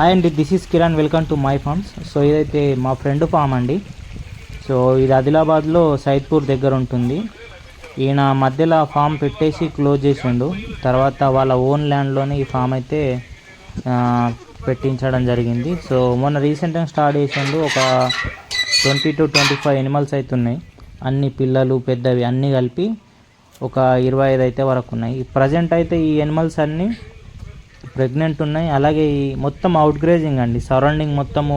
Hi అండి this is Kiran welcome to my farms so ఇదైతే మా ఫ్రెండ్ ఫామ్ అండి. సో ఇది ఆదిలాబాద్లో సైద్పూర్ దగ్గర ఉంటుంది. ఈయన మధ్యలో ఫామ్ పెట్టేసి క్లోజ్ చేసిండు. తర్వాత వాళ్ళ ఓన్ ల్యాండ్లోనే ఈ ఫామ్ అయితే పెట్టించడం జరిగింది. సో మొన్న రీసెంట్గా స్టార్ట్ చేసిండు. ఒక twenty to twenty five animals అయితే ఉన్నాయి. అన్ని పిల్లలు పెద్దవి అన్నీ కలిపి ఒక ఇరవై ఐదు అయితే వరకు ఉన్నాయి. ప్రజెంట్ అయితే ఈ ఎనిమల్స్ అన్నీ ప్రెగ్నెంట్ ఉన్నాయి. అలాగే ఈ మొత్తం అవుట్ గ్రేజింగ్ అండి. సరౌండింగ్ మొత్తము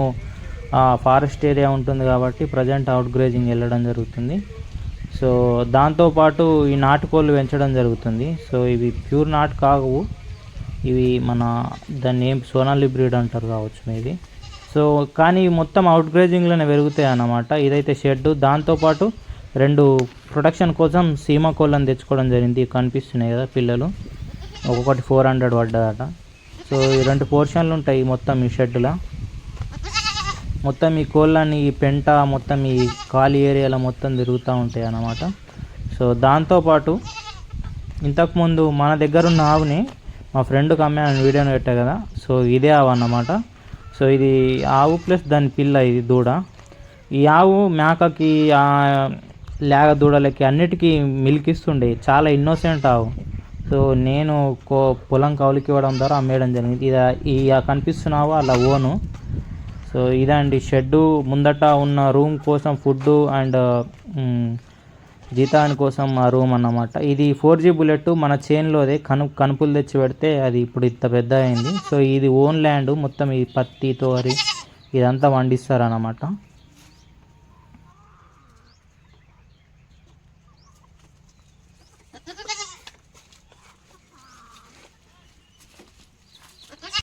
ఫారెస్ట్ ఏరియా ఉంటుంది కాబట్టి ప్రజెంట్ అవుట్ గ్రేజింగ్ వెళ్ళడం జరుగుతుంది. సో దాంతోపాటు ఈ నాటుకోళ్ళు పెంచడం జరుగుతుంది. సో ఇవి ప్యూర్ నాటు కావు. ఇవి మన దాన్ని ఏం సోనాలి బ్రీడ్ అంటారు కావచ్చు మేబీ. సో కానీ మొత్తం అవుట్ గ్రేజింగ్లోనే పెరుగుతాయి అన్నమాట. ఇదైతే షెడ్ దాంతోపాటు రెండు ప్రొడక్షన్ కోసం సీమా కోళ్ళని తెచ్చుకోవడం జరిగింది. కనిపిస్తున్నాయి కదా పిల్లలు. ఒక్కొక్కటి ఫోర్ హండ్రెడ్ పడ్డదట. సో ఈ రెండు పోర్షన్లు ఉంటాయి మొత్తం ఈ షెడ్లో. మొత్తం ఈ కోళ్ళని ఈ పెంట మొత్తం ఈ ఖాళీ ఏరియాలో మొత్తం తిరుగుతూ ఉంటాయి అన్నమాట. సో దాంతోపాటు ఇంతకుముందు మన దగ్గర ఉన్న ఆవుని మా ఫ్రెండ్కి అమ్మాను వీడియోని పెట్టా కదా. సో ఇదే ఆవు అన్నమాట. సో ఇది ఆవు ప్లస్ దాని పిల్ల ఇది దూడ. ఈ ఆవు మేకకి లేగ దూడలకి అన్నిటికీ మిల్క్ ఇస్తుండే చాలా ఇన్నోసెంట్ ఆవు. సో నేను కో పొలం కౌలుకి ఇవ్వడం ద్వారా అమ్మేయడం జరిగింది. ఇది ఈ కనిపిస్తున్నావా అలా ఓను. సో ఇదండి షెడ్డు ముందట ఉన్న రూమ్ కోసం ఫుడ్ అండ్ జీతాని కోసం ఆ రూమ్ అన్నమాట. ఇది ఫోర్ జీ బుల్లెట్ మన చేన్లోదే కను కనుపులు తెచ్చి పెడితే అది ఇప్పుడు ఇంత పెద్ద అయింది. సో ఇది ఓన్ ల్యాండ్ మొత్తం ఈ పత్తి తోరి ఇదంతా పండిస్తారు అన్నమాట